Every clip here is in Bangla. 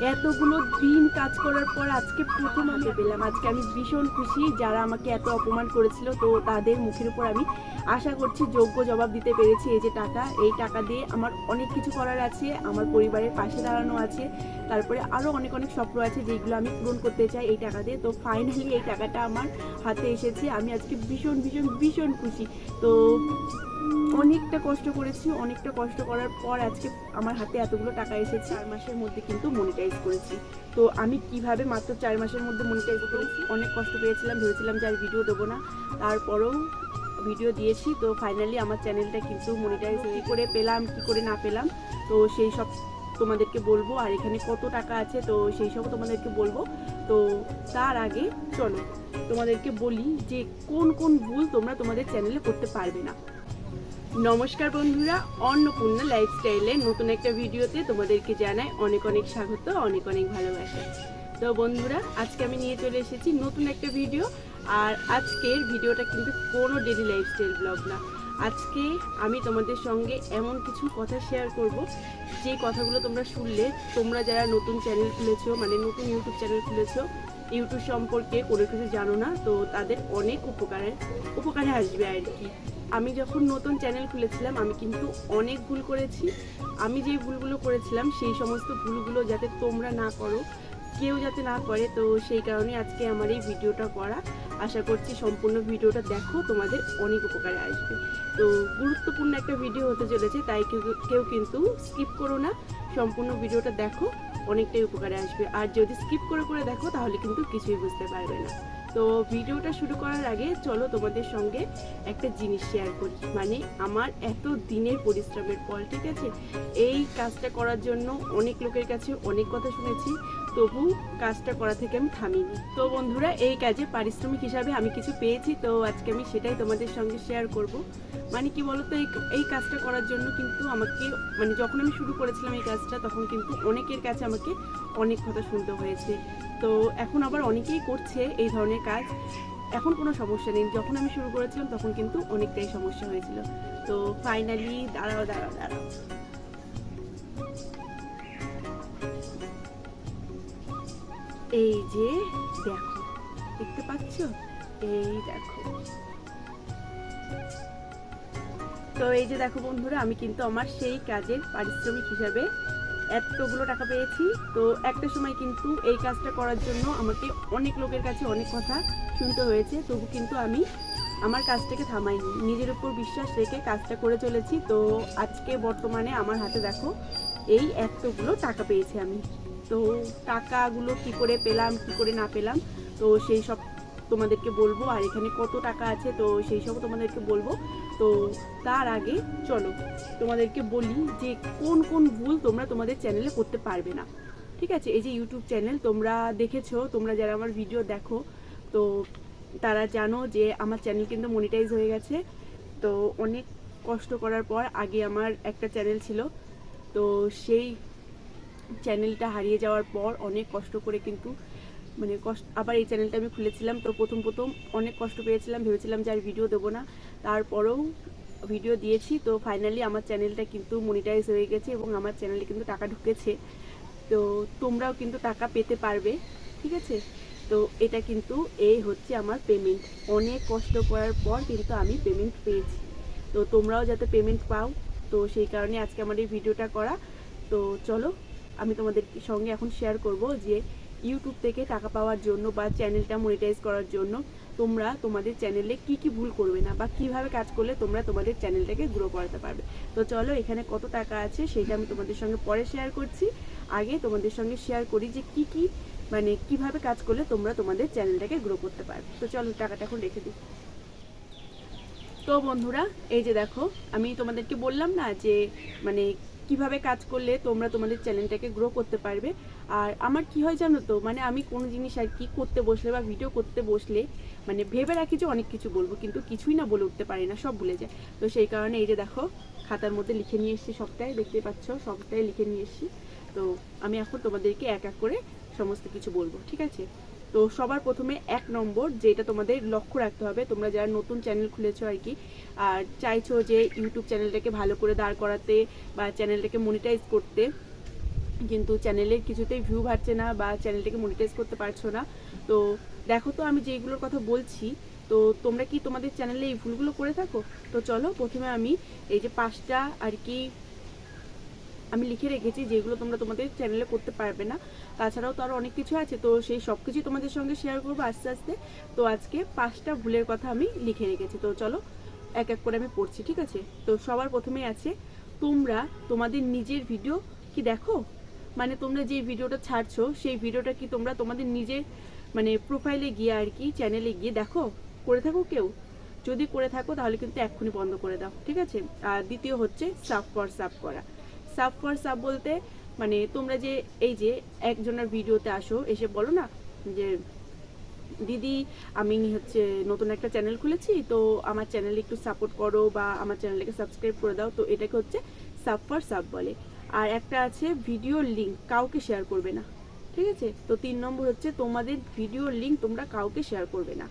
এতগুলো দিন কাজ করার পর আজকে প্রথম আমি পেলাম। আজকে আমি ভীষণ খুশি যারা আমাকে এত অপমান করেছিল, তো তাদের মুখের উপর আমি আশা করছি যোগ্য জবাব দিতে পেরেছি এই যে টাকা। এই টাকা দিয়ে আমার অনেক কিছু করার আছে, আমার পরিবারের পাশে দাঁড়ানো আছে, তারপরে আরও অনেক অনেক স্বপ্ন আছে যেগুলো আমি পূরণ করতে চাই এই টাকা দিয়ে। তো ফাইনালি এই টাকাটা আমার হাতে এসেছে। আমি আজকে ভীষণ ভীষণ ভীষণ খুশি। তো অনেকটা কষ্ট করেছি, অনেকটা কষ্ট করার পর আজকে আমার হাতে এতগুলো টাকা এসেছে। চার মাসের মধ্যে কিন্তু মনিটাইজ করেছি। তো আমি কীভাবে মাত্র চার মাসের মধ্যে মনিটাইজ করেছি? অনেক কষ্ট পেয়েছিলাম, ভেবেছিলাম যে আর ভিডিও দেবো না। তারপরেও ভিডিও দিয়েছি। তো ফাইনালি আমার চ্যানেলটা কিন্তু মনিটাইজ কী করে পেলাম, কী করে না পেলাম, তো সেই সব তোমাদেরকে বলব। আর এখানে কত টাকা আছে, তো সেই সব তোমাদেরকে বলব। তো তার আগে চলো তোমাদেরকে বলি যে কোন কোন ভুল তোমরা তোমাদের চ্যানেলে করতে পারবে না। নমস্কার বন্ধুরা, অন্নপূর্ণা লাইফস্টাইলের নতুন একটা ভিডিওতে তোমাদেরকে জানাই অনেক অনেক স্বাগত, অনেক অনেক ভালোবাসা। তো বন্ধুরা, আজকে আমি নিয়ে চলে এসেছি নতুন একটা ভিডিও, আর আজকের ভিডিওটা কিন্তু কোনো ডেলি লাইফস্টাইল ব্লগ না। আজকে আমি তোমাদের সঙ্গে এমন কিছু কথা শেয়ার করব, যে কথাগুলো তোমরা শুনলে, তোমরা যারা নতুন চ্যানেল খুলেছো মানে নতুন ইউটিউব চ্যানেল খুলেছো ইউটিউব সম্পর্কে কোনো কিছু জানো না, তো তাদের অনেক উপকারে উপকারে আসবে আর কি। আমি যখন নতুন চ্যানেল খুলেছিলাম, আমি কিন্তু অনেক ভুল করেছি। আমি যে ভুলগুলো করেছিলাম, সেই সমস্ত ভুলগুলো যাতে তোমরা না করো, কেউ যাতে না করে, তো সেই কারণে আজকে আমার এই ভিডিওটা করা। আশা করছি সম্পূর্ণ ভিডিওটা দেখো, তোমাদের অনেক উপকারে আসবে। তো গুরুত্বপূর্ণ একটা ভিডিও হতে চলেছে, তাই কেউ কেউ কিন্তু স্কিপ করো না। সম্পূর্ণ ভিডিওটা দেখো, অনেকটাই উপকারে আসবে। আর যদি স্কিপ করে করে দেখো, তাহলে কিন্তু কিছুই বুঝতে পারবে না। তো ভিডিওটা শুরু করার আগে চলো তোমাদের সঙ্গে একটা জিনিস শেয়ার করি। মানে আমার এত দিনের পরিশ্রমের ফল, ঠিক আছে? এই কাজটা করার জন্য অনেক লোকের কাছে অনেক কথা শুনেছি, তবু কাজটা করা থেকে আমি থামিনি। তো বন্ধুরা, এই কাজে পারিশ্রমিক হিসাবে আমি কিছু পেয়েছি, তো আজকে আমি সেটাই তোমাদের সঙ্গে শেয়ার করব। মানে কি বলতো, এই এই কাজটা করার জন্য কিন্তু আমাকে মানে যখন আমি শুরু করেছিলাম এই কাজটা, তখন কিন্তু অনেকের কাছে আমাকে অনেক কথা শুনতে হয়েছে। তো এখন আবার অনেকেই করছে এই ধরনের কাজ। এখন কোনো সমস্যা নেই। যখন আমি শুরু করেছিলাম, তখন কিন্তু অনেকটাই সমস্যা হয়েছিল। তো ফাইনালি দাঁড়াও দাঁড়াও দাঁড়াও। এই যে দেখো, দেখতে পাচ্ছ? এই দেখো। তো এই যে দেখো বন্ধুরা, আমি কিন্তু আমার সেই কাজের পারিশ্রমিক হিসাবে এতগুলো টাকা পেয়েছি। তো একটা সময় কিন্তু এই কাজটা করার জন্য আমাকে অনেক লোকের কাছে অনেক কথা শুনতে হয়েছে। তবু কিন্তু আমি আমার কাজটাকে থামাইনি। নিজের উপর বিশ্বাস রেখে কাজটা করে চলেছি। তো আজকে বর্তমানে আমার হাতে দেখো, এই এতগুলো টাকা পেয়েছি আমি। তো টাকাগুলো কি করে পেলাম, কি করে না পেলাম, তো সেই সব তোমাদেরকে বলব, আর এখানে কত টাকা আছে তো সেই সব তোমাদেরকে বলব। তো তার আগে চলো তোমাদেরকে বলি যে কোন কোন ভুল তোমরা তোমাদের চ্যানেলে করতে পারবে না। ঠিক আছে? এই যে ইউটিউব চ্যানেল তোমরা দেখেছ, তোমরা যারা আমার ভিডিও দেখো, তো তারা জানো যে আমার চ্যানেল কিন্তু মনিটাইজ হয়ে গেছে। তো অনেক কষ্ট করার পর আগে আমার একটা চ্যানেল ছিল, তো সেই চ্যানেলটা হারিয়ে যাওয়ার পর অনেক কষ্ট করে কিন্তু মানে কষ্ট আবার এই চ্যানেলটা আমি খুলেছিলাম, তো প্রথম প্রথম অনেক কষ্ট পেয়েছিলাম, ভেবেছিলাম যে আর ভিডিও দেবো না। তারপরেও ভিডিও দিয়েছি, তো ফাইনালি আমার চ্যানেলটা কিন্তু মনিটাইজ হয়ে গেছে এবং আমার চ্যানেলে কিন্তু টাকা ঢুকেছে। তো তোমরাও কিন্তু টাকা পেতে পারবে, ঠিক আছে? তো এটা কিন্তু এই হচ্ছে আমার পেমেন্ট অনেক কষ্ট করার পর কিন্তু আমি পেমেন্ট পেয়েছি। তো তোমরাও যাতে পেমেন্ট পাও, তো সেই কারণে আজকে আমার এই ভিডিওটা করা। তো চলো, আমি তোমাদের সঙ্গে এখন শেয়ার করব যে ইউটিউব থেকে টাকা পাওয়ার জন্য বা চ্যানেলটা মনিটাইজ করার জন্য তোমরা তোমাদের চ্যানেলে কি কি ভুল করবে না বা কীভাবে কাজ করলে তোমরা তোমাদের চ্যানেলটাকে গ্রো করাতে পারবে। তো চলো এখানে কত টাকা আছে সেটা আমি তোমাদের সঙ্গে পরে শেয়ার করছি। আগে তোমাদের সঙ্গে শেয়ার করি যে কি কি মানে কীভাবে কাজ করলে তোমরা তোমাদের চ্যানেলটাকে গ্রো করতে পারবে। তো চলো টাকাটা এখন রেখে দিই। তো বন্ধুরা, এই যে দেখো, আমি তোমাদেরকে বললাম না যে মানে কীভাবে কাজ করলে তোমরা তোমাদের চ্যানেলটাকে গ্রো করতে পারবে? আর আমার কি হয় জানো তো? মানে আমি কোনো জিনিস আর কি করতে বসলে বা ভিডিও করতে বসলে মানে ভেবে রাখি যে অনেক কিছু বলব, কিন্তু কিছুই না বলে উঠতে পারি না, সব ভুলে যায়। তো সেই কারণে এই যে দেখো, খাতার মধ্যে লিখে নিয়ে এসেছি সবটাই দেখতে পাচ্ছ, সবটাই লিখে নিয়ে এসেছি। তো আমি এখন তোমাদেরকে এক এক করে সমস্ত কিছু বলব, ঠিক আছে? তো সবার প্রথমে এক নম্বর যেটা তোমাদের লক্ষ্য রাখতে হবে, তোমরা যারা নতুন চ্যানেল খুলেছো আর কি, আর চাইছো যে ইউটিউব চ্যানেলটাকে ভালো করে দাঁড় করাতে বা চ্যানেলটাকে মনিটাইজ করতে, কিন্তু চ্যানেলের কিছুতেই ভিউ বাড়ছে না বা চ্যানেলটাকে মনিটাইজ করতে পারছ না, তো দেখো তো আমি যেগুলোর কথা বলছি, তো তোমরা কি তোমাদের চ্যানেলে এই ভুলগুলো করে থাকো? তো চলো প্রথমে আমি এই যে পাঁচটা আর কি আমি লিখে রেখেছি যেগুলো তোমরা তোমাদের চ্যানেলে করতে পারবে না। তাছাড়াও তো আরও অনেক কিছু আছে, তো সেই সব কিছুই তোমাদের সঙ্গে শেয়ার করব আস্তে আস্তে। তো আজকে পাঁচটা ভুলের কথা আমি লিখে রেখেছি। তো চলো, এক এক করে আমি পড়ছি, ঠিক আছে? তো সবার প্রথমে আছে, তোমরা তোমাদের নিজের ভিডিও কি দেখো? মানে তোমরা যে ভিডিওটা ছাড়ছো, সেই ভিডিওটা কি তোমরা তোমাদের নিজের মানে প্রোফাইলে গিয়ে আর কি চ্যানেলে গিয়ে দেখো? করে থাকো কেউ? যদি করে থাকো, তাহলে কিন্তু এক্ষুনি বন্ধ করে দাও, ঠিক আছে? আর দ্বিতীয় হচ্ছে সাফ ফর সাফ করা। সাফ ফর সাফ বলতে মানে তোমরা যে এই যে একজনের ভিডিওতে আসো, এসে বলো না যে, দিদি, আমি হচ্ছে নতুন একটা চ্যানেল খুলেছি, তো আমার চ্যানেলে একটু সাপোর্ট করো বা আমার চ্যানেলকে সাবস্ক্রাইব করে দাও। তো এটাকে হচ্ছে সাব ফর সাব বলে। আর একটা আছে ভিডিও লিঙ্ক কাউকে শেয়ার করবে না। ঠিক আছে? তো তিন নম্বর হচ্ছে তোমাদের ভিডিও লিঙ্ক তোমরা কাউকে শেয়ার করবে না।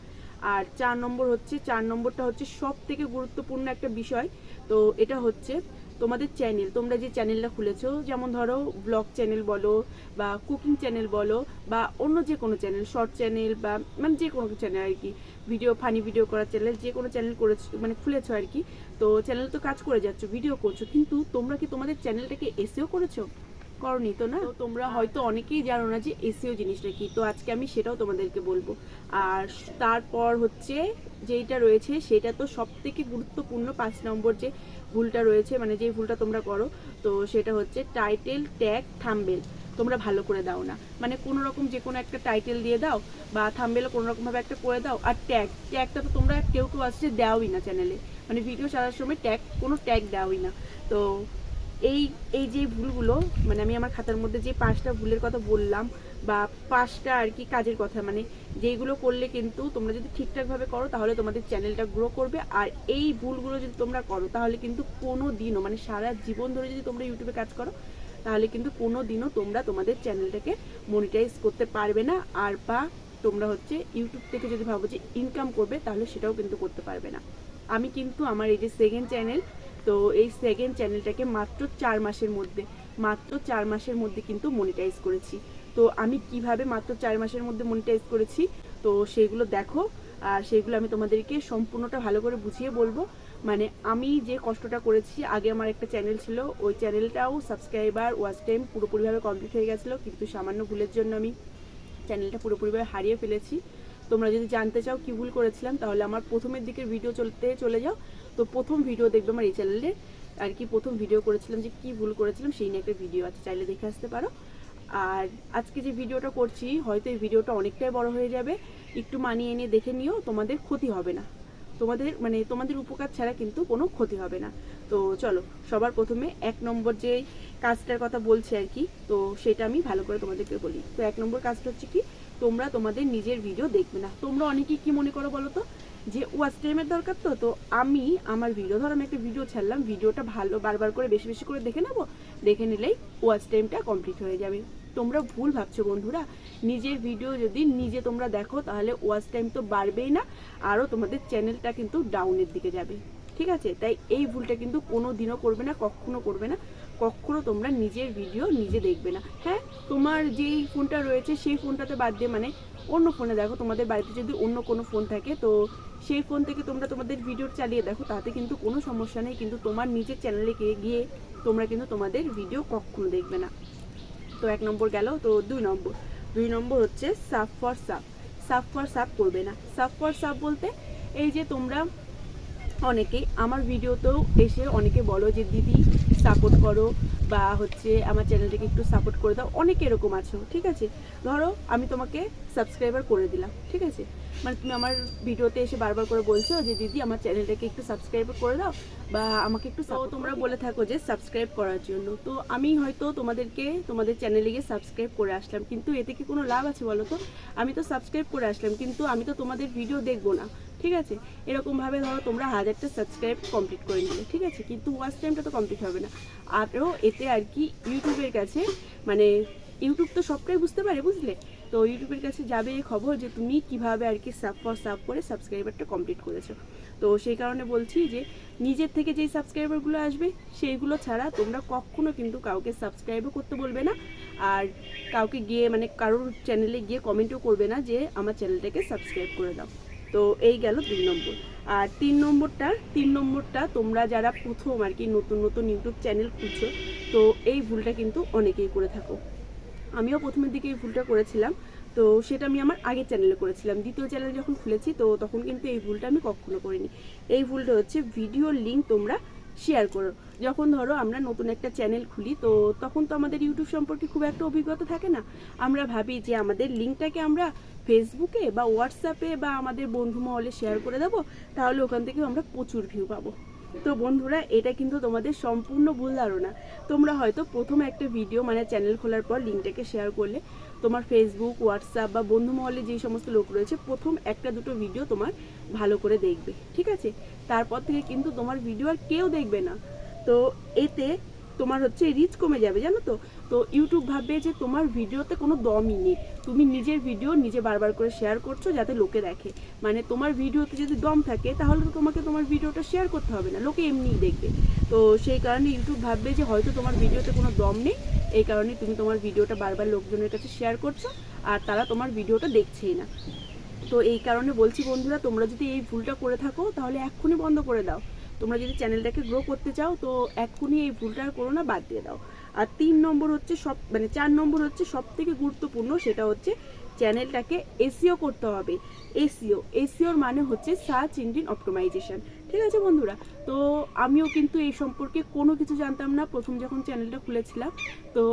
আর চার নম্বর হচ্ছে, চার নম্বরটা হচ্ছে সব থেকে গুরুত্বপূর্ণ একটা বিষয়। তো এটা হচ্ছে তোমাদের চ্যানেল তোমরা যে চ্যানেলটা খুলেছো, যেমন ধরো ব্লগ চ্যানেল বলো বা কুকিং চ্যানেল বলো বা অন্য যে কোনো চ্যানেল শর্ট চ্যানেল বা মানে যে কোনো চ্যানেল আর কি ভিডিও ফানি ভিডিও করার চ্যানেল যে কোনো চ্যানেল করেছ মানে খুলেছো আর কি, তো চ্যানেল তো কাজ করে যাচ্ছ ভিডিও করছ, কিন্তু তোমরা কি তোমাদের চ্যানেলটাকে এসেও করেছ? করনি তো না? তোমরা হয়তো অনেকেই জানো না যে এসিও জিনিসটা কি, তো আজকে আমি সেটাও তোমাদেরকে বলব। আর তারপর হচ্ছে যেইটা রয়েছে, সেটা তো সব থেকে গুরুত্বপূর্ণ পাঁচ নম্বর যে ভুলটা রয়েছে মানে যেই ভুলটা তোমরা করো, তো সেটা হচ্ছে টাইটেল ট্যাগ থাম্বেল তোমরা ভালো করে দাও না। মানে কোনো রকম যে কোনো একটা টাইটেল দিয়ে দাও বা থাম্বেলও কোনো রকমভাবে একটা করে দাও আর ট্যাগ ট্যাগটা তো তোমরা কেউ কেউ আসছে দেওই না চ্যানেলে মানে ভিডিও চালার সময় ট্যাগ কোনো ট্যাগ দেওই না। তো এই এই যে ভুলগুলো মানে আমি আমার খাতার মধ্যে যে পাঁচটা ভুলের কথা বললাম বা পাঁচটা আর কি কাজের কথা মানে যেইগুলো করলে কিন্তু তোমরা যদি ঠিকঠাকভাবে করো, তাহলে তোমাদের চ্যানেলটা গ্রো করবে। আর এই ভুলগুলো যদি তোমরা করো, তাহলে কিন্তু কোনো দিনও মানে সারা জীবন ধরে যদি তোমরা ইউটিউবে কাজ করো, তাহলে কিন্তু কোনো দিনও তোমরা তোমাদের চ্যানেলটাকে মনিটাইজ করতে পারবে না। আর বা তোমরা হচ্ছে ইউটিউব থেকে যদি ভাবো যে ইনকাম করবে, তাহলে সেটাও কিন্তু করতে পারবে না। আমি কিন্তু আমার এই যে সেকেন্ড চ্যানেল তো এই সেকেন্ড চ্যানেলটাকে মাত্র চার মাসের মধ্যে, মাত্র চার মাসের মধ্যে কিন্তু মনিটাইজ করেছি। তো আমি কীভাবে মাত্র চার মাসের মধ্যে মনিটাইজ করেছি? তো সেগুলো দেখো, আর সেগুলো আমি তোমাদেরকে সম্পূর্ণটা ভালো করে বুঝিয়ে বলব। মানে আমি যে কষ্টটা করেছি, আগে আমার একটা চ্যানেল ছিল, ওই চ্যানেলটাও সাবস্ক্রাইবার ওয়াচ টাইম পুরোপুরিভাবে কমপ্লিট হয়ে গেছিল, কিন্তু সামান্য ভুলের জন্য আমি চ্যানেলটা পুরোপুরিভাবে হারিয়ে ফেলেছি। তোমরা যদি জানতে চাও কি ভুল করেছিলাম, তাহলে আমার প্রথমের দিকের ভিডিও চলতে চলে যাও। তো প্রথম ভিডিও দেখবে আমার এই চ্যানেলে আর কি প্রথম ভিডিও করেছিলাম যে কি ভুল করেছিলাম সেই নিয়ে একটা ভিডিও আছে, চাইলে দেখে আসতে পারো। আর আজকে যে ভিডিওটা করছি, হয়তো এই ভিডিওটা অনেকটাই বড় হয়ে যাবে। একটু মানিয়ে নিয়ে দেখে নিও, তোমাদের ক্ষতি হবে না। তোমাদের মানে তোমাদের উপকার ছাড়া কিন্তু কোনো ক্ষতি হবে না। তো চলো, সবার প্রথমে এক নম্বর যে কাজটার কথা বলছি আর কি, তো সেটা আমি ভালো করে তোমাদেরকে বলি। তো এক নম্বর কাজটা হচ্ছে কি, তোমরা তোমাদের নিজের ভিডিও দেখবে না। তোমরা অনেকেই কি মনে করো বলো তো? যে ওয়াচ টাইমের দরকার তো তো আমি আমার ভিডিও ধর আমি একটা ভিডিও ছাড়লাম ভিডিওটা ভালো বারবার করে, বেশি বেশি করে দেখে নেব, দেখে নিলেই ওয়াচ টাইমটা কমপ্লিট হয়ে যাবে। তোমরা ভুল ভাবছ বন্ধুরা, নিজের ভিডিও যদি নিজে তোমরা দেখো, তাহলে ওয়াচ টাইম তো বাড়বেই না আরও তোমাদের চ্যানেলটা কিন্তু ডাউনের দিকে যাবে। ঠিক আছে? তাই এই ভুলটা কিন্তু কোনো দিনও করবে না, কখনো করবে না। কখনো তোমরা নিজের ভিডিও নিজে দেখবে না। হ্যাঁ? তোমার যেই ফোনটা রয়েছে, সেই ফোনটাতে বাদ দিয়ে মানে অন্য ফোনে দেখো, তোমাদের বাড়িতে যদি অন্য কোনো ফোন থাকে, তো সেই ফোন থেকে তোমরা তোমাদের ভিডিও চালিয়ে দেখো, তাতে কিন্তু কোনো সমস্যা নেই। কিন্তু তোমার নিজের চ্যানেলে গিয়ে তোমরা কিন্তু তোমাদের ভিডিও কখনো দেখবে না। তো এক নম্বর গেল, তো দুই নম্বর। দুই নম্বর হচ্ছে সাফ ফর সাফ। সাফ ফর সাফ করবে না। সাফ ফর সাফ বলতে এই যে তোমরা অনেকেই আমার ভিডিওতেও এসে অনেকে বলো যে দিদি সাপোর্ট করো বা হচ্ছে আমার চ্যানেলটাকে একটু সাপোর্ট করে দাও। অনেক এরকম আছো ঠিক আছে? ধরো আমি তোমাকে সাবস্ক্রাইবার করে দিলাম ঠিক আছে? মানে তুমি আমার ভিডিওতে এসে বারবার করে বলছো যে দিদি আমার চ্যানেলটাকে একটু সাবস্ক্রাইব করে দাও বা আমাকে একটু তোমরা বলে থাকো যে সাবস্ক্রাইব করার জন্য। তো আমি হয়তো তোমাদেরকে তোমাদের চ্যানেলে গিয়ে সাবস্ক্রাইব করে আসলাম কিন্তু এতে কি কোনো লাভ আছে বলো তো? আমি তো সাবস্ক্রাইব করে আসলাম কিন্তু আমি তো তোমাদের ভিডিও দেখব না। ঠিক আছে? এরকমভাবে ধরো তোমরা হাজারটা সাবস্ক্রাইব কমপ্লিট করে নিলে, ঠিক আছে? কিন্তু ওয়াচ টাইমটা তো কমপ্লিট হবে না। আরও এতে আর কি ইউটিউবের কাছে মানে ইউটিউব তো সবটাই বুঝতে পারে, বুঝলে? তো ইউটিউবের কাছে যাবে এই খবর যে তুমি কীভাবে আর কি সাব ফর সাব করে সাবস্ক্রাইবারটা কমপ্লিট করেছ। তো সেই কারণে বলছি যে নিজের থেকে যেই সাবস্ক্রাইবারগুলো আসবে, সেইগুলো ছাড়া তোমরা কখনো কিন্তু কাউকে সাবস্ক্রাইবও করতে বলবে না। আর কাউকে গিয়ে মানে কারোর চ্যানেলে গিয়ে কমেন্টও করবে না যে আমার চ্যানেলটাকে সাবস্ক্রাইব করে দাও। তো এই গেল দুই নম্বর। আর তিন নম্বরটা তিন নম্বরটা তোমরা যারা প্রথম আর কি নতুন নতুন ইউটিউব চ্যানেল খুলছো, তো এই ভুলটা কিন্তু অনেকেই করে থাকো। আমিও প্রথমের দিকে এই ভুলটা করেছিলাম, তো সেটা আমি আমার আগের চ্যানেলে করেছিলাম। দ্বিতীয় চ্যানেল যখন খুলেছি, তো তখন কিন্তু এই ভুলটা আমি কখনো করিনি। এই ভুলটা হচ্ছে ভিডিও লিঙ্ক তোমরা শেয়ার করো। যখন ধরো আমরা নতুন একটা চ্যানেল খুলি, তো তখন তো আমাদের ইউটিউব সম্পর্কে খুব একটা অভিজ্ঞতা থাকে না। আমরা ভাবি যে আমাদের লিঙ্কটাকে আমরা ফেসবুকে বা হোয়াটসঅ্যাপে বা আমাদের বন্ধু মহলে শেয়ার করে দেবো, তাহলে ওখান থেকে আমরা প্রচুর ভিউ পাবো। তো বন্ধুরা, এটা কিন্তু তোমাদের সম্পূর্ণ ভুল ধারণা। তোমরা হয়তো প্রথম একটা ভিডিও মানে চ্যানেল খোলার পর লিঙ্কটাকে শেয়ার করলে তোমার ফেসবুক হোয়াটসঅ্যাপ বা বন্ধু মহলে যেই সমস্ত লোক রয়েছে, প্রথম একটা দুটো ভিডিও তোমার ভালো করে দেখবে, ঠিক আছে? তারপর থেকে কিন্তু তোমার ভিডিও আর কেউ দেখবে না। তো এতে তোমার হচ্ছে রিচ কমে যাবে, জানো তো? তো ইউটিউব ভাববে যে তোমার ভিডিওতে কোনো দমই নেই। তুমি নিজের ভিডিও নিজে বারবার করে শেয়ার করছ যাতে লোকে দেখে। মানে তোমার ভিডিওতে যদি দম থাকে, তাহলে তো তোমাকে তোমার ভিডিওটা শেয়ার করতে হবে না। লোকে এমনিই দেখবে। তো সেই কারণে ইউটিউব ভাববে যে হয়তো তোমার ভিডিওতে কোনো দম নেই। এই কারণে তুমি তোমার ভিডিওটা বারবার লোকজনের কাছে শেয়ার করছ, আর তারা তোমার ভিডিওটা দেখছেই না। তো এই কারণে বলছি বন্ধুরা, তোমরা যদি এই ভুলটা করে থাকো, তাহলে এক্ষুনি বন্ধ করে দাও। তোমরা যদি চ্যানেলটাকে গ্রো করতে চাও, তো এক্ষুনি এই ভুলটা আর করো না বাদ দিয়ে দাও। আর তিন নম্বর হচ্ছে সব মানে চার নম্বর হচ্ছে সব থেকে গুরুত্বপূর্ণ, সেটা হচ্ছে চ্যানেলটাকে এসিও করতে হবে। এসিও, এসিওর মানে হচ্ছে সার্চ ইঞ্জিন অপটোমাইজেশন। ঠিক আছে বন্ধুরা? তো আমিও কিন্তু এই সম্পর্কে কোনো কিছু জানতাম না, প্রথম যখন চ্যানেলটা খুলেছিলাম। তো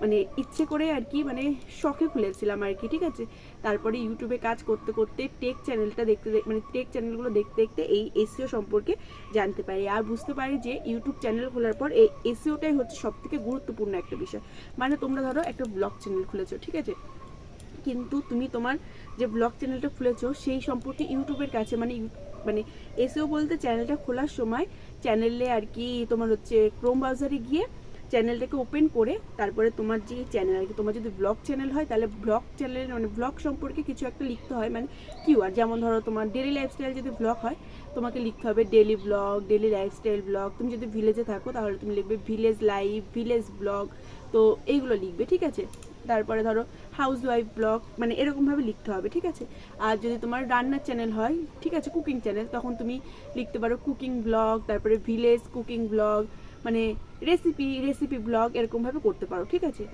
মানে ইচ্ছে করে আর কি মানে শখে খুলেছিলাম আর কি, ঠিক আছে? তারপরে ইউটিউবে কাজ করতে করতে টেক চ্যানেলটা দেখতে মানে টেক চ্যানেলগুলো দেখতে দেখতে এই এসিও সম্পর্কে জানতে পারি। আর বুঝতে পারি যে ইউটিউব চ্যানেল খোলার পর এই এসিওটাই হচ্ছে সব থেকে গুরুত্বপূর্ণ একটা বিষয়। মানে তোমরা ধরো একটা ব্লগ চ্যানেল খুলেছো, ঠিক আছে? কিন্তু তুমি তোমার যে ব্লগ চ্যানেলটা খুলেছো, সেই সম্পর্কে ইউটিউবের কাছে মানে মানে এসেও বলতে চ্যানেলটা খোলার সময় চ্যানেলে আর কি তোমার হচ্ছে ক্রোম ব্রাউজারে গিয়ে চ্যানেলটাকে ওপেন করে তারপরে তোমার যে চ্যানেল, আর কি তোমার যদি ব্লগ চ্যানেল হয়, তাহলে ব্লগ চ্যানেল মানে ব্লগ সম্পর্কে কিছু একটা লিখতে হয় মানে কিওয়ার্ড যেমন ধরো তোমার ডেলি লাইফস্টাইল যদি ব্লগ হয়, তোমাকে লিখতে হবে daily blog daily lifestyle blog তুমি যদি ভিলেজে থাকো, তাহলে তুমি লিখবে ভিলেজ লাইফ ভিলেজ ব্লগ তো এইগুলো লিখবে, ঠিক আছে? তারপরে ধরো হাউস ওয়াইফ ব্লগ মানে এরকমভাবে লিখতে হবে, ঠিক আছে? আর যদি তোমার রান্নার চ্যানেল হয়, ঠিক আছে কুকিং চ্যানেল তখন তুমি লিখতে পারো কুকিং ব্লগ তারপরে ভিলেজ কুকিং ব্লগ মানে রেসিপি রেসিপি ব্লগ এরকমভাবে করতে পারো, ঠিক আছে?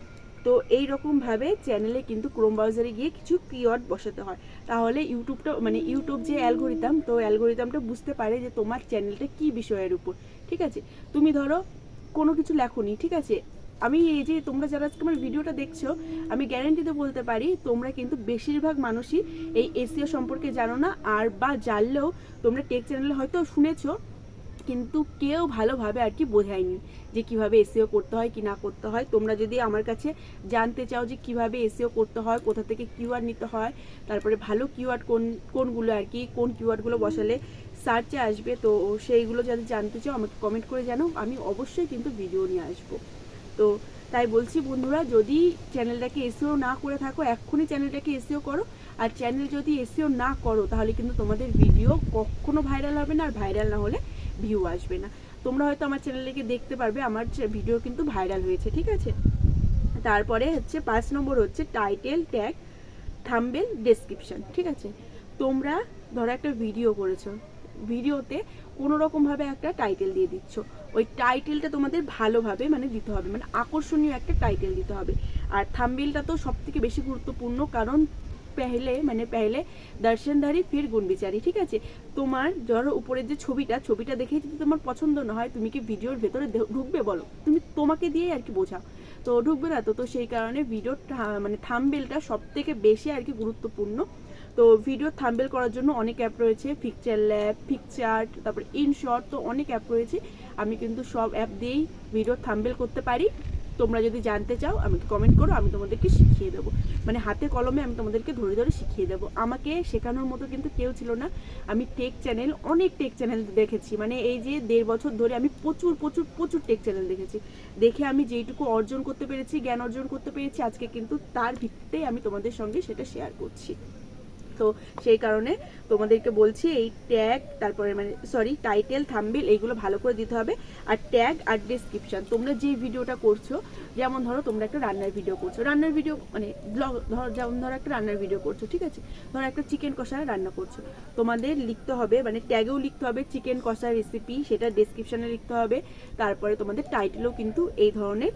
তো এই রকমভাবে চ্যানেলে কিন্তু ক্রোম ব্রাউজারে গিয়ে কিছু কিওয়ার্ড বসাতে হয়। তাহলে ইউটিউবটা মানে ইউটিউব যে অ্যালগোরিতাম তো অ্যালগোরিতামটা বুঝতে পারে যে তোমার চ্যানেলটা কি বিষয়ের উপর, ঠিক আছে? তুমি ধরো কোনো কিছু লেখোনি, ঠিক আছে? আমি এই যে তোমরা যারা আজকে আমার ভিডিওটা দেখছ, আমি গ্যারান্টিতে বলতে পারি, তোমরা কিন্তু বেশিরভাগ মানুষই এই এসিও সম্পর্কে জানো না, আর বা জানলেও তোমরা টেক চ্যানেলে হয়তো শুনেছো কিন্তু কেউ ভালোভাবে আর কি বোঝায়নি যে কীভাবে এসিও করতে হয়, কি না করতে হয়। তোমরা যদি আমার কাছে জানতে চাও যে কীভাবে এসিও করতে হয়, কোথা থেকে কিওয়ার্ড নিতে হয়, তারপরে ভালো কিওয়ার্ড কোন, কোনগুলো আর কি, কোন কিওয়ার্ডগুলো বসালে সার্চে আসবে, তো সেইগুলো যদি জানতে চাও, আমাকে কমেন্ট করে জানো আমি অবশ্যই কিন্তু ভিডিও নিয়ে আসব। তো তাই বলছি বন্ধুরা, যদি চ্যানেলটাকে এসিও না করে থাকো, এক্ষুনি চ্যানেলটাকে এসিও করো। আর চ্যানেল যদি এসিও না করো, তাহলে কিন্তু তোমাদের ভিডিও কখনো ভাইরাল হবে না। আর ভাইরাল না হলে ভিউ আসবে না। তোমরা হয়তো আমার চ্যানেলটাকে দেখতে পারবে, আমার ভিডিও কিন্তু ভাইরাল হয়েছে, ঠিক আছে? তারপরে হচ্ছে পাঁচ নম্বর হচ্ছে টাইটেল ট্যাগ থাম্বেল ডেসক্রিপশন ঠিক আছে? তোমরা ধরো একটা ভিডিও করেছ ভিডিওতে কোনো রকমভাবে একটা টাইটেল দিয়ে দিচ্ছ। ওই টাইটেলটা তোমাদের ভালোভাবে মানে দিতে হবে মানে আকর্ষণীয় একটা টাইটেল দিতে হবে। আর থাম্বেলটা তো সব থেকে বেশি গুরুত্বপূর্ণ, কারণ পেহলে মানে পেহলে দর্শনধারী ফির গুণ বিচারি, ঠিক আছে? তোমার ধরো উপরের যে ছবিটা ছবিটা দেখে যদি তোমার পছন্দ না হয়, তুমি কি ভিডিওর ভেতরে ঢুকবে বলো? তুমি তোমাকে দিয়ে আর কি বোঝাও। তো ঢুকবে না তো তো সেই কারণে ভিডিওর মানে থাম্বেলটা সব থেকে বেশি আর কি গুরুত্বপূর্ণ। তো ভিডিও থাম্বেল করার জন্য অনেক অ্যাপ রয়েছে পিকচার ল্যাব পিকচার্ট তারপর ইনশর্ট তো অনেক অ্যাপ রয়েছে। আমি কিন্তু সব অ্যাপ দিয়েই ভিডিও থাম্বেল করতে পারি। তোমরা যদি জানতে চাও, আমাকে কমেন্ট করো, আমি তোমাদেরকে শিখিয়ে দেবো। মানে হাতে কলমে আমি তোমাদেরকে ধরে ধরে শিখিয়ে দেবো। আমাকে শেখানোর মতো কিন্তু কেউ ছিল না। আমি টেক চ্যানেল অনেক টেক চ্যানেল দেখেছি। মানে এই যে দেড় বছর ধরে আমি প্রচুর প্রচুর প্রচুর টেক চ্যানেল দেখেছি। দেখে আমি যেইটুকু অর্জন করতে পেরেছি, জ্ঞান অর্জন করতে পেরেছি, আজকে কিন্তু তার ভিত্তিতেই আমি তোমাদের সঙ্গে সেটা শেয়ার করছি। তো সেই কারণে তোমাদেরকে বলছি, এই ট্যাগ তারপরে মানে সরি টাইটেল থাম্বিল এইগুলো ভালো করে দিতে হবে। আর ট্যাগ আর ডিসক্রিপশন তোমরা যে ভিডিওটা করছ, যেমন ধরো তোমরা একটা রান্নার ভিডিও করছ, রান্নার ভিডিও মানে ব্লগ ধরো যেমন ধরো একটা রান্নার ভিডিও করছ, ঠিক আছে? ধরো একটা চিকেন কষা রান্না করছ, তোমাদের লিখতে হবে মানে ট্যাগেও লিখতে হবে চিকেন কষা রেসিপি সেটা ডেসক্রিপশনে লিখতে হবে, তারপরে তোমাদের টাইটেলও কিন্তু এই ধরনের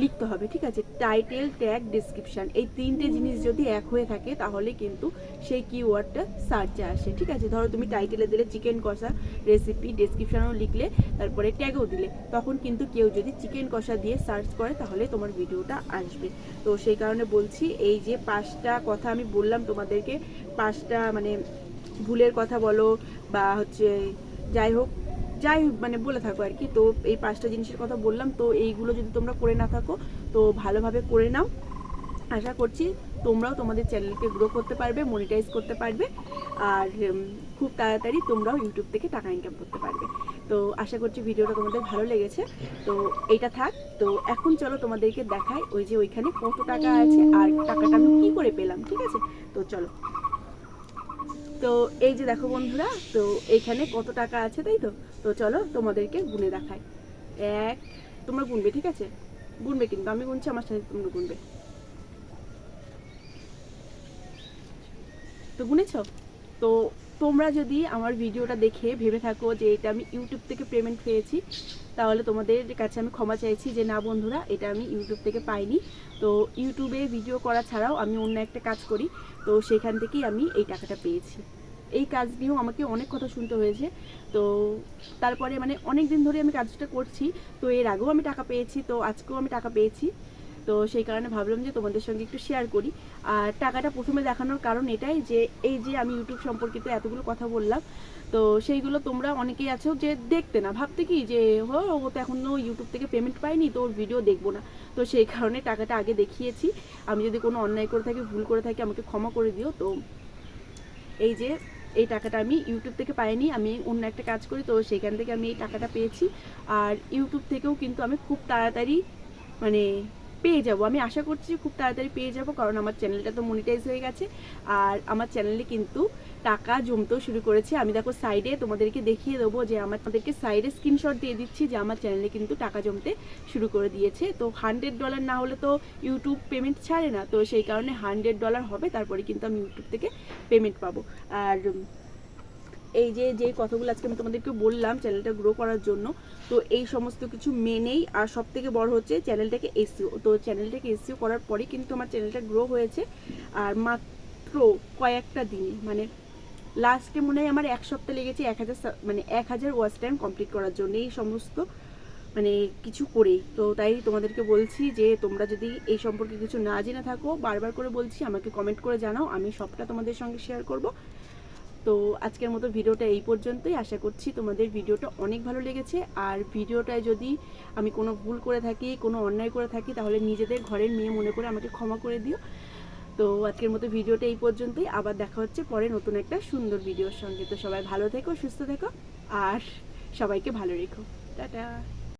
লিখতে হবে, ঠিক আছে? টাইটেল ট্যাগ ডিসক্রিপশন এই তিনটে জিনিস যদি এক হয়ে থাকে তাহলে কিন্তু সেই কিওয়ার্ডটা সার্চে আসে, ঠিক আছে? ধরো তুমি টাইটেলে দিলে চিকেন কষা রেসিপি ডেসক্রিপশনও লিখলে, তারপরে ট্যাগও দিলে, তখন কিন্তু কেউ যদি চিকেন কষা দিয়ে সার্চ করে তাহলে তোমার ভিডিওটা আসবে। তো সেই কারণে বলছি, এই যে পাঁচটা কথা আমি বললাম তোমাদেরকে, পাঁচটা মানে ভুলের কথা বলো বা হচ্ছে যাই হোক যাই মানে বলে থাকো আর কি। তো এই পাঁচটা জিনিসের কথা বললাম, তো এইগুলো যদি তোমরা করে না থাকো, তো ভালোভাবে করে নাও। আশা করছি তোমরাও তোমাদের চ্যানেলকে গ্রো করতে পারবে মনিটাইজ করতে পারবে, আর খুব তাড়াতাড়ি তোমরাও ইউটিউব থেকে টাকা ইনকাম করতে পারবে। তো আশা করছি ভিডিওটা তোমাদের ভালো লেগেছে। তো এইটা থাক, তো এখন চলো তোমাদেরকে দেখাই ওই যে ওইখানে কত টাকা আছে আর টাকাটা আমি কী করে পেলাম, ঠিক আছে? তো চলো। তো এই যে দেখো বন্ধুরা, তো এইখানে কত টাকা আছে তাই তো? তো চলো তোমাদেরকে গুনে দেখাই। এক, তোমরা গুনবে, ঠিক আছে? গুনবে কিন্তু, আমি গুনছি, আমার সাথে তোমরা গুনবে। তো গুনেছ? তো তোমরা যদি আমার ভিডিওটা দেখে ভেবে থাকো যে এটা আমি ইউটিউব থেকে পেমেন্ট পেয়েছি, তাহলে তোমাদের কাছে আমি ক্ষমা চাইছি যে না বন্ধুরা, এটা আমি ইউটিউব থেকে পাইনি। তো ইউটিউবে ভিডিও করা ছাড়াও আমি অন্য একটা কাজ করি, তো সেখান থেকেই আমি এই টাকাটা পেয়েছি। এই কাজ নিয়েও আমাকে অনেক কথা শুনতে হয়েছে। তো তারপরে মানে অনেক দিন ধরে আমি কাজটা করছি, তো এর আগেও আমি টাকা পেয়েছি, তো আজকেও আমি টাকা পেয়েছি। তো সেই কারণে ভাবলাম যে তোমাদের সঙ্গে একটু শেয়ার করি। আর টাকাটা প্রথমে দেখানোর কারণ এটাই যে, এই যে আমি ইউটিউব সম্পর্কিত এতগুলো কথা বললাম, তো সেইগুলো তোমরা অনেকেই আছো যে দেখতে না, ভাবতে কি যে, হো, ও তো এখনও ইউটিউব থেকে পেমেন্ট পাইনি তো ওর ভিডিও দেখব না। তো সেই কারণে টাকাটা আগে দেখিয়েছি। আমি যদি কোনো অন্যায় করে থাকি, ভুল করে থাকি, আমাকে ক্ষমা করে দিও। তো এই যে, এই টাকাটা আমি ইউটিউব থেকে পাইনি, আমি অন্য একটা কাজ করি, তো সেখান থেকে আমি এই টাকাটা পেয়েছি। আর ইউটিউব থেকেও কিন্তু আমি খুব তাড়াতাড়ি মানে পেয়ে যাব। আমি আশা করছি খুব তাড়াতাড়ি পেয়ে যাব, কারণ আমার চ্যানেলটা তো মনিটাইজ হয়ে গেছে। আর আমার চ্যানেলে কিন্তু টাকা জমতেও শুরু করেছে। আমি দেখো সাইডে তোমাদেরকে দেখিয়ে দেবো যে আমার তোমাদেরকে সাইডে স্ক্রিনশট দিয়ে দিচ্ছি যে আমার চ্যানেলে কিন্তু টাকা জমতে শুরু করে দিয়েছে। তো হান্ড্রেড ডলার না হলে তো ইউটিউব পেমেন্ট ছাড়ে না। তো সেই কারণে হান্ড্রেড ডলার হবে, তারপরে কিন্তু আমি ইউটিউব থেকে পেমেন্ট পাবো। আর এই যে যে কথাগুলো আজকে আমি তোমাদেরকে বললাম চ্যানেলটা গ্রো করার জন্য, তো এই সমস্ত কিছু মেনেই আর সব থেকে বড় হচ্ছে চ্যানেলটাকে এসিও তো চ্যানেলটাকে এসিও করার পরে কিন্তু আমার চ্যানেলটা গ্রো হয়েছে আর মাত্র কয়েকটা দিনে মানে লাস্টে মনে হয় আমার এক সপ্তাহ লেগেছে এক হাজার মানে এক হাজার ওয়াচ টাইম কমপ্লিট করার জন্য এই সমস্ত মানে কিছু করেই। তো তাই তোমাদেরকে বলছি যে, তোমরা যদি এই সম্পর্কে কিছু না জেনে থাকো, বারবার করে বলছি, আমাকে কমেন্ট করে জানাও, আমি সবটা তোমাদের সঙ্গে শেয়ার করব। তো আজকের মতো ভিডিওটা এই পর্যন্তই। আশা করছি তোমাদের ভিডিওটা অনেক ভালো লেগেছে। আর ভিডিওটায় যদি আমি কোনো ভুল করে থাকি, কোনো অন্যায় করে থাকি, তাহলে নিজেদের ঘরের মেয়ে মনে করে আমাকে ক্ষমা করে দিও। তো আজকের মতো ভিডিওটা এই পর্যন্তই। আবার দেখা হচ্ছে পরে নতুন একটা সুন্দর ভিডিওর সঙ্গে। তো সবাই ভালো থেকো, সুস্থ থেকো, আর সবাইকে ভালো রেখো। টাটা।